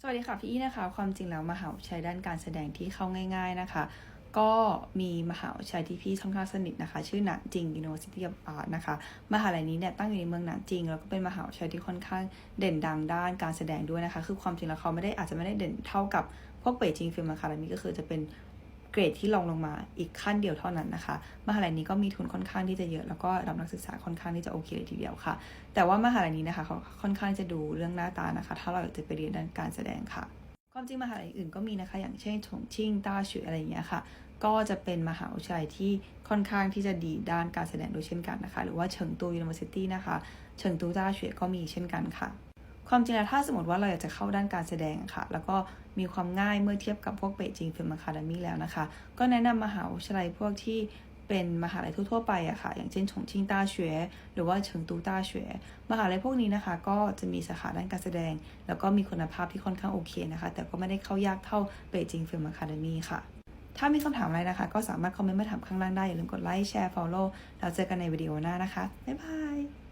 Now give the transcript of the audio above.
สวัสดีค่ะพี่อี้นะคะ ความจริงแล้วมหาวิทยาลัยด้านการแสดงที่เข้าง่าย ๆนะคะ ก็มีมหาวิทยาลัยที่พี่ค่อนข้างสนิทนะคะ ชื่อหนานจิง University of Art นะคะ มหาลัยนี้เนี่ยตั้งอยู่ในเมืองหนานจิง แล้วก็เป็นมหาวิทยาลัยที่ค่อนข้างเด่นดังด้านการแสดงด้วยนะคะ คือความจริงแล้วเขาไม่ได้อาจจะไม่ได้เด่นเท่ากับพวกเป่ยจิงฟิล์มอะคาเดมี่ก็คือจะเป็น เกรดที่รองลงมาอีกขั้นเดียวเท่านั้นนะคะมหาลัยนี้ก็มีทุนค่อนข้างที่จะเยอะ แล้วก็รับนักศึกษาค่อนข้างที่จะโอเคเลยทีเดียวค่ะ แต่ว่ามหาลัยนี้นะคะเขาค่อนข้างจะดูเรื่องหน้าตานะคะ ถ้าเราอยากจะไปเรียนด้านการแสดงค่ะ ความจริงมหาลัยอื่นก็มีนะคะ อย่างเช่นฉงชิ่งต้าฉวยอะไรอย่างเงี้ยค่ะก็จะเป็นมหาวิทยาลัยที่ค่อนข้างที่จะดีด้านการแสดงโดยเช่นกันนะคะ หรือว่าเฉิงตู University นะคะ เฉิงตูต้าฉวยก็มีเช่นกันค่ะ ความจริงแล้วถ้าสมมติว่าเราอยากจะเข้าด้านการแสดงค่ะ แล้วก็มีความง่ายเมื่อเทียบกับพวกเปจิงฟิล์มอะคาเดมี่แล้วนะคะ ก็แนะนำมหาวิทยาลัยพวกที่เป็นมหาลัยทั่วๆไปอะค่ะ อย่างเช่นฉงชิงต้าเฉวยหรือว่าเฉิงตูต้าเฉวยมหาลัยพวกนี้นะคะ ก็จะมีสาขาด้านการแสดง แล้วก็มีคุณภาพที่ค่อนข้างโอเคนะคะ แต่ก็ไม่ได้เข้ายากเท่าเปจิงฟิล์มอะคาเดมี่ค่ะ ถ้ามีคำถามอะไรนะคะ ก็สามารถคอมเมนต์มาถามข้างล่างได้ อย่าลืมกดไลค์แชร์ follow แล้วเจอกันในวิดีโอหน้านะคะ บ๊ายบาย